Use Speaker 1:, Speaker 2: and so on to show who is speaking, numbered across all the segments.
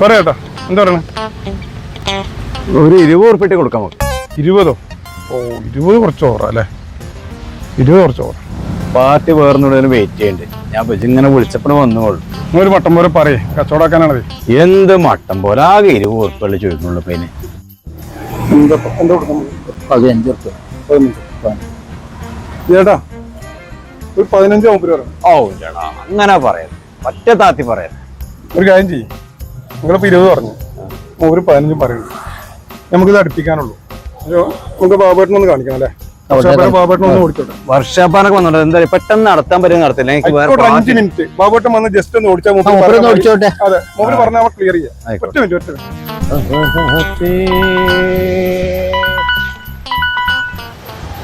Speaker 1: പറയാട്ടോ എന്താ പറയണേ?
Speaker 2: ഒരു ഇരുപത് ഉറുപ്പിട്ട് കൊടുക്കാം നമുക്ക്.
Speaker 1: ഇരുപതോ? ഓ ഇരുപത് കുറച്ച് ഓവറാ അല്ലേ? ഇരുപത് കുറച്ച് ഓവർ
Speaker 2: പാർട്ടി വേർന്നോട് വെയിറ്റ് ചെയ്യണ്ട്. ഞാൻ ഇങ്ങനെ വിളിച്ചപ്പോൾ വന്നോളൂ.
Speaker 1: ഒരു മട്ടം പോലെ പറയേ. കച്ചവടാക്കാനാണത്
Speaker 2: എന്ത് മട്ടം പോലെ? ആകെ ഇരുപത് ഉറുപ്പല്ലേ ചോദിക്കുന്നുള്ളൂ പിന്നെ പതിനഞ്ച് ഉറുപ്പ്
Speaker 1: ചേട്ടാ ഒരു പതിനഞ്ച്
Speaker 2: ഓ ചേട്ടാ അങ്ങനെ പറയാം ഒറ്റ താത്തി പറയാം
Speaker 1: ഒരു കാര്യം ചെയ്യും. നിങ്ങളിപ്പോൾ ഇരുപത് പറഞ്ഞു. ഒരു പതിനഞ്ചും പറയുന്നു നമുക്കിത് അടുപ്പിക്കാനുള്ളൂ. നമുക്ക് നമുക്ക് ബാബേട്ടനൊന്ന് കാണിക്കണം അല്ലേ? ബാബേട്ടനൊന്ന് ഓടിച്ചോട്ടെ.
Speaker 2: വർഷാപ്പാനൊക്കെ വന്നോട്ടെ എന്താ പെട്ടെന്ന് നടത്താൻ പറ്റുന്ന നടത്തില്ല. എനിക്ക്
Speaker 1: അഞ്ച് മിനിറ്റ്. ബാബേട്ടൻ വന്ന് ജസ്റ്റ് ഒന്ന് ഓടിച്ചാൽ
Speaker 2: ഒന്ന് ഓടിച്ചോട്ടെ.
Speaker 1: അതെ പറഞ്ഞാൽ ക്ലിയർ ചെയ്യാം. ഒറ്റ. മിനിറ്റ് ഒറ്റ മിനിറ്റ്.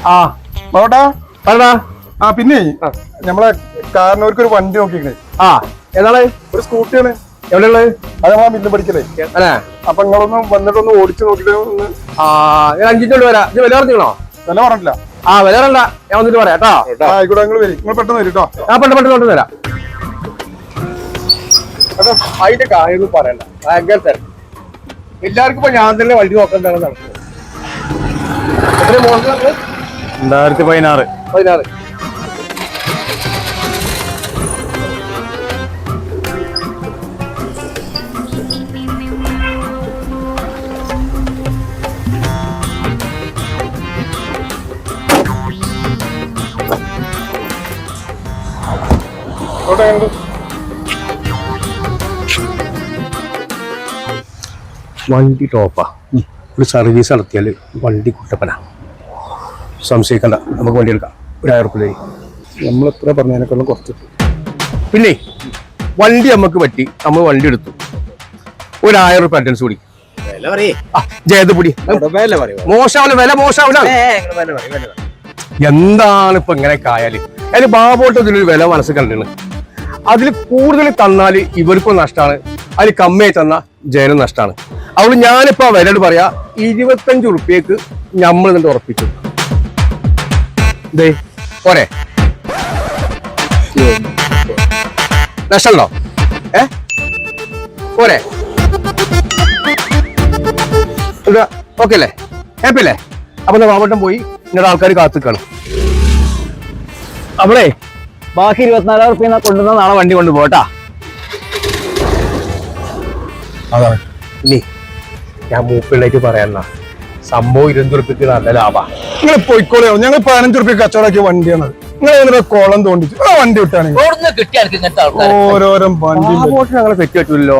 Speaker 2: ആ.
Speaker 1: ബാബേട്ടാ?
Speaker 2: പറഞ്ഞാ
Speaker 1: ആ പിന്നെ നമ്മളെ കാരണവർക്ക് ഒരു വണ്ടി നോക്കിക്കണേ
Speaker 2: ആ. ഏതാണ്
Speaker 1: ഒരു സ്കൂട്ടിയാണ്.
Speaker 2: എവിടെയുള്ളത്?
Speaker 1: അത് നമ്മളെ മില്ല് പഠിക്കലേ.
Speaker 2: അല്ലേ?
Speaker 1: അപ്പൊ നിങ്ങളൊന്ന് വന്നിട്ടൊന്ന് ഓടിച്ചു നോക്കിട്ട് ഒന്ന്
Speaker 2: ആ അഞ്ചിട്ടോണ്ട് വരാം. ഇത് വില പറഞ്ഞോ
Speaker 1: വില പറഞ്ഞില്ല
Speaker 2: ആ വില പറയണ്ട ഞാൻ വന്നിട്ട് പറയാം കേട്ടോ?
Speaker 1: ആ, ആയിക്കോട്ടെ നിങ്ങൾ വരും. നിങ്ങൾ പെട്ടെന്ന് വരും കേട്ടോ.
Speaker 2: ഞാൻ പെട്ടെന്ന് പെട്ടെന്ന് കൊണ്ട് തരാം
Speaker 3: അതിന്റെ കാര്യമൊന്നും പറയണ്ട. ഭയങ്കര തിരക്ക്. എല്ലാവർക്കും ഇപ്പൊ ഞാൻ തന്നെ വണ്ടി നോക്കേണ്ടതാണ് നടക്കുന്നത് എത്ര മോഡലാണ്
Speaker 2: രണ്ടായിരത്തി പതിനാറ്.
Speaker 3: പതിനാറ്.
Speaker 1: അവിടെ ഉണ്ട്.
Speaker 3: വണ്ടി ടോപ്പാ. ഒരു സർവീസ് നടത്തിയാൽ വണ്ടി കുട്ടപ്പന. സംശയിക്കണ്ട. നമുക്ക് വണ്ടി എടുക്കാം. ഒരു
Speaker 1: നമ്മൾ എത്ര പറഞ്ഞതിനേക്കാളും കുറച്ച്.
Speaker 3: പിന്നെ വണ്ടി നമുക്ക് പറ്റി. നമ്മൾ വണ്ടി എടുത്തു. ഒരു ആയിരം റുപ്യ അഡ്വാൻസ് കൂടി ജയതപുടി ജയത് പൊടി. മോശാവില്ല വില മോശാവില്ല എന്താണ് ഇപ്പൊ ഇങ്ങനെ കായാൽ അതിന് ബാബോട്ട് ഇതിലൊരു വില മനസ്സിൽ കണ്ടിരുന്നു അതിൽ കൂടുതൽ തന്നാൽ ഇവർക്കും നഷ്ടമാണ്. അതിൽ കമ്മിയായി തന്ന ജയനും നഷ്ടമാണ്. അതുകൊണ്ട് ഞാനിപ്പോ വരോട് പറയാ ഇരുപത്തഞ്ച് ഉറുപ്പ്യക്ക് നമ്മൾ ഇതിന്റെ ഉറപ്പിച്ചു. പോരെ. നഷ്ടമുണ്ടോ? ഏ? പോരെ. ഓക്കെ അല്ലേ? ഹാപ്പി അല്ലേ? അപ്പൊ ബാബോട്ടം പോയി ഇന്നലെ ആൾക്കാർ കാത്തുക്കാണ്.
Speaker 2: അവിടെ ബാക്കി ഇരുപത്തിനാലായിരം റുപ്യ കൊണ്ടുവന്ന നാളെ വണ്ടി കൊണ്ട് പോട്ടാ
Speaker 3: അതാണ്. ഇല്ലേ? ഞാൻ മൂപ്പിള്ളേക്ക് പറയാനാ സംഭവം ഇരുപത്തി നല്ല ലാഭാ.
Speaker 1: നിങ്ങൾ പോയിക്കോളയോ? ഞങ്ങൾ പതിനഞ്ച് റുപ്യ കച്ചവടാക്കിയ വണ്ടിയാണ് നിങ്ങൾ ഇങ്ങനെ കോളം തോണ്ടിച്ചു. ആ വണ്ടി വിട്ടാണെങ്കിൽ ഓരോരോ വണ്ടി
Speaker 3: അങ്ങനെ തെറ്റ് പറ്റൂലല്ലോ.